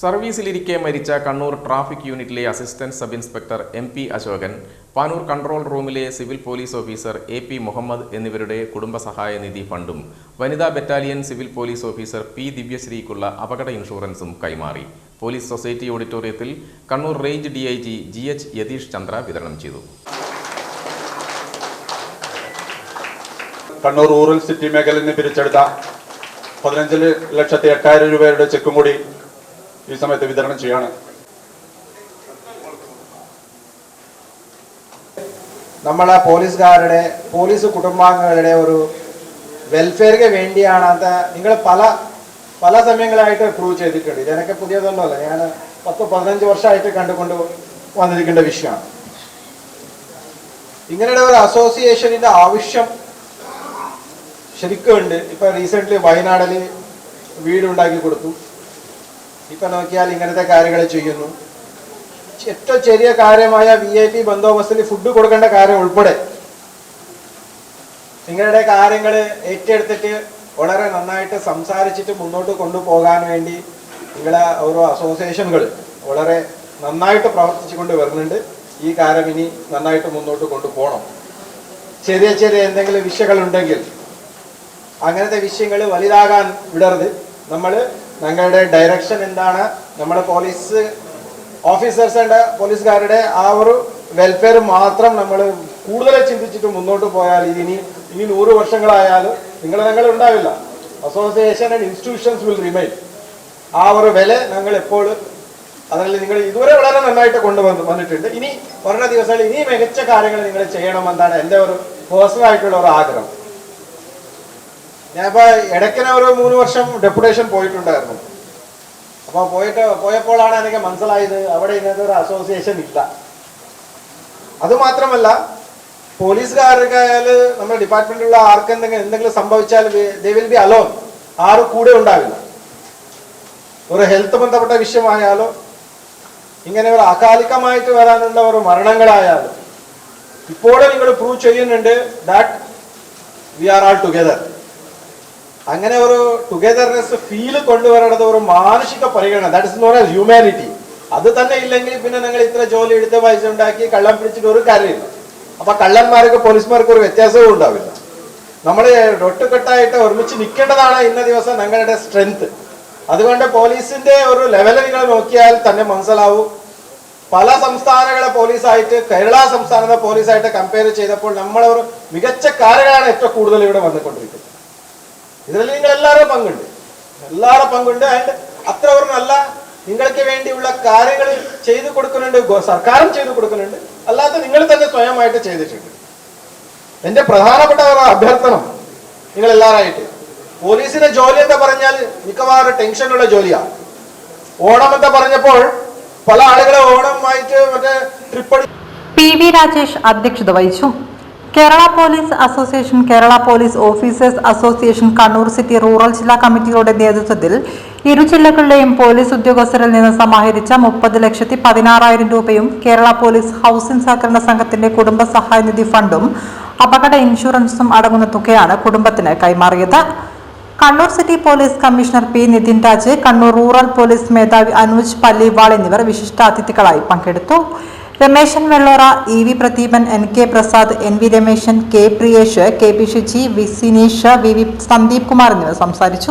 സർവീസിലിരിക്കെ മരിച്ച കണ്ണൂർ ട്രാഫിക് യൂണിറ്റിലെ assistant sub inspector M P Ashokan Panoor control റൂമിലെ civil police officer A P Muhammad എന്നിവരുടെ കുടുംബസഹായ നിധി ഫണ്ടും വനിതാ battalion civil police officer P ദിവ്യശ്രീക്കുള്ള അപകട ഇൻഷുറൻസും കൈമാറി. പോലീസ് സൊസൈറ്റി ഓഡിറ്റോറിയത്തിൽ Kannur range D I G G H Yatish Chandra വിതരണം ചെയ്തു. കണ്ണൂർ റൂറൽ സിറ്റി മേഖലയിൽ നിന്ന് പിരിച്ചെടുത്ത പതിനഞ്ച് ലക്ഷത്തി എട്ടായിരം രൂപയുടെ ചെക്കും കൂടി ഈ സമയത്ത് വിതരണം ചെയ്യാണ്. നമ്മളെ പോലീസുകാരുടെ പോലീസ് കുടുംബാംഗങ്ങളുടെ ഒരു വെൽഫെയറിന് വേണ്ടിയാണ് അത് നിങ്ങൾ പല പല സമയങ്ങളായിട്ട് പ്രൂവ് ചെയ്തിട്ടുണ്ട്. ഇതെനിക്ക് പുതിയതൊന്നുമല്ല. ഞാൻ പത്ത് പതിനഞ്ച് വർഷമായിട്ട് കണ്ടുകൊണ്ട് വന്നിരിക്കേണ്ട വിഷയമാണ്. ഇങ്ങനെയുള്ള ഒരു അസോസിയേഷനിന്റെ ആവശ്യം ശരിക്കും ഉണ്ട് ഇപ്പൊ റീസെന്റ് വയനാടിൽ വീടുണ്ടാക്കി കൊടുത്തു. ഇപ്പൊ നോക്കിയാൽ ഇങ്ങനത്തെ കാര്യങ്ങൾ ചെയ്യുന്നു. ഏറ്റവും ചെറിയ കാര്യമായ വി ഐ പി ബന്ദോബസ്തിന് ഫുഡ് കൊടുക്കേണ്ട കാര്യം ഉൾപ്പെടെ. നിങ്ങളുടെ കാര്യങ്ങൾ ഏറ്റെടുത്തിട്ട് വളരെ നന്നായിട്ട് സംസാരിച്ചിട്ട് മുന്നോട്ട് കൊണ്ടുപോകാൻ വേണ്ടി നിങ്ങളെ ഓരോ അസോസിയേഷനുകൾ വളരെ നന്നായിട്ട് പ്രവർത്തിച്ചുകൊണ്ട് വരുന്നുണ്ട്. ഈ കാര്യം ഇനി നന്നായിട്ട് മുന്നോട്ട് കൊണ്ടുപോകണം. ചെറിയ ചെറിയ എന്തെങ്കിലും വിഷയങ്ങളുണ്ടെങ്കിൽ അങ്ങനത്തെ വിഷയങ്ങൾ വലുതാകാൻ വിടരുത്. നമ്മൾ ഞങ്ങളുടെ ഡയറക്ഷൻ എന്താണ്? നമ്മുടെ പോലീസ് ഓഫീസേഴ്സ് ആൻഡ് പോലീസുകാരുടെ ആ ഒരു വെൽഫെയർ മാത്രം നമ്മൾ കൂടുതൽ ചിന്തിച്ചിട്ട് മുന്നോട്ട് പോയാൽ ഇനി ഇനി നൂറ് വർഷങ്ങളായാലും നിങ്ങൾ ഞങ്ങൾ ഉണ്ടാവില്ല. Association and institutions will remain ആ ഒരു വില ഞങ്ങൾ എപ്പോഴും അതല്ല നിങ്ങൾ ഇതുവരെ വളരെ നന്നായിട്ട് കൊണ്ടുവന്ന് വന്നിട്ടുണ്ട്. ഇനി വരണ ദിവസങ്ങളിൽ ഇനി മികച്ച കാര്യങ്ങൾ നിങ്ങൾ ചെയ്യണമെന്നാണ് എന്റെ ഒരു പേഴ്സണൽ ആയിട്ടുള്ള ഒരു ആഗ്രഹം. ഞാനിപ്പോ ഇടയ്ക്കിനെ ഒരു മൂന്ന് വർഷം ഡെപ്യൂട്ടേഷൻ പോയിട്ടുണ്ടായിരുന്നു. അപ്പൊ പോയിട്ട് പോയപ്പോഴാണ് എനിക്ക് മനസ്സിലായത് അവിടെ ഇന്നത്തെ ഒരു അസോസിയേഷൻ ഇല്ല. അത് മാത്രമല്ല പോലീസുകാർക്കായാൽ നമ്മുടെ ഡിപ്പാർട്ട്മെന്റിലുള്ള ആർക്ക് എന്തെങ്കിലും എന്തെങ്കിലും സംഭവിച്ചാൽ ദേ വിൽ ബി അലോൺ ആരും കൂടെ ഉണ്ടാവില്ല. ഒരു ഹെൽത്ത് ബന്ധപ്പെട്ട വിഷയമായാലോ ഇങ്ങനെ ഒരു അകാലികമായിട്ട് വരാനുള്ള ഒരു മരണങ്ങളായാലും ഇപ്പോഴും നിങ്ങൾ പ്രൂവ് ചെയ്യുന്നുണ്ട് that we are all together അങ്ങനെ ഒരു ടുഗദർനെസ് ഫീൽ കൊണ്ടുവരേണ്ടത് ഒരു മാനുഷിക പരിഗണന. That is known as humanity അത് തന്നെ ഇല്ലെങ്കിൽ പിന്നെ നിങ്ങൾ ഇത്ര ജോലി എടുത്ത് പൈസ ഉണ്ടാക്കി കള്ളം പിടിച്ചിട്ട് ഒരു കാര്യമില്ല. അപ്പൊ കള്ളന്മാർക്ക് പോലീസുമാർക്ക് ഒരു വ്യത്യാസവും ഉണ്ടാവില്ല. നമ്മൾ ഒട്ടുകെട്ടായിട്ട് ഒരുമിച്ച് നിൽക്കേണ്ടതാണ് ഇന്ന ദിവസം ഞങ്ങളുടെ സ്ട്രെങ്ത് അതുകൊണ്ട് പോലീസിന്റെ ഒരു ലെവൽ നിങ്ങൾ നോക്കിയാൽ തന്നെ മനസ്സിലാവും. പല സംസ്ഥാനങ്ങളെ പോലീസായിട്ട് കേരള സംസ്ഥാനത്തെ പോലീസായിട്ട് കമ്പയർ ചെയ്തപ്പോൾ നമ്മളെ ഒരു മികച്ച കാരകളാണ് ഏറ്റവും കൂടുതൽ ഇവിടെ വന്നുകൊണ്ടിരിക്കുന്നത്. ഇതിൽ നിങ്ങൾ എല്ലാവരും പങ്കുണ്ട്. എല്ലാവരും പങ്കുണ്ട്. ആൻഡ് അത്ര ഒരു നല്ല നിങ്ങൾക്ക് വേണ്ടിയുള്ള കാര്യങ്ങൾ ചെയ്തു കൊടുക്കുന്നുണ്ട്. സർക്കാരും ചെയ്തു കൊടുക്കുന്നുണ്ട്. അല്ലാത്ത നിങ്ങൾ തന്നെ സ്വയമായിട്ട് ചെയ്തിട്ടുണ്ട്. എന്റെ പ്രധാനപ്പെട്ട ഒരു അഭ്യർത്ഥന നിങ്ങൾ എല്ലാവരായിട്ട്. പോലീസിന്റെ ജോലി എന്താ പറഞ്ഞാൽ മിക്കവാറും ടെൻഷനുള്ള ജോലിയാണ് ഓണം എന്താ പറഞ്ഞപ്പോൾ പല ആളുകളെ ഓണമായിട്ട് മറ്റേ ട്രിപ്പടി പി വി രാജേഷ് അധ്യക്ഷത വഹിച്ചു. Kerala police association Kerala police officers association Kannur city rural ജില്ലാ കമ്മിറ്റിയുടെ നേതൃത്വത്തിൽ ഇരു ജില്ലകളിലെയും പോലീസ് ഉദ്യോഗസ്ഥരിൽ നിന്ന് സമാഹരിച്ച മുപ്പത് ലക്ഷത്തി പതിനാറായിരം രൂപയും കേരള പോലീസ് ഹൗസിംഗ് സഹകരണ സംഘത്തിന്റെ കുടുംബ സഹായ നിധി ഫണ്ടും അപകട ഇൻഷുറൻസും അടങ്ങുന്ന തുകയാണ് കുടുംബത്തിന് കൈമാറിയത്. Kannur city police commissioner P Nithin Raj Kannur rural police മേധാവി അനുജ് പല്ലിവാൾ എന്നിവർ വിശിഷ്ടാതിഥികളായി പങ്കെടുത്തു. Rameshan Vellora E V Pradeepan N K Prasad N V Rameshan K Priyesh K P Shuchi V Sineesh V V Sandeep Kumar എന്നിവർ സംസാരിച്ചു.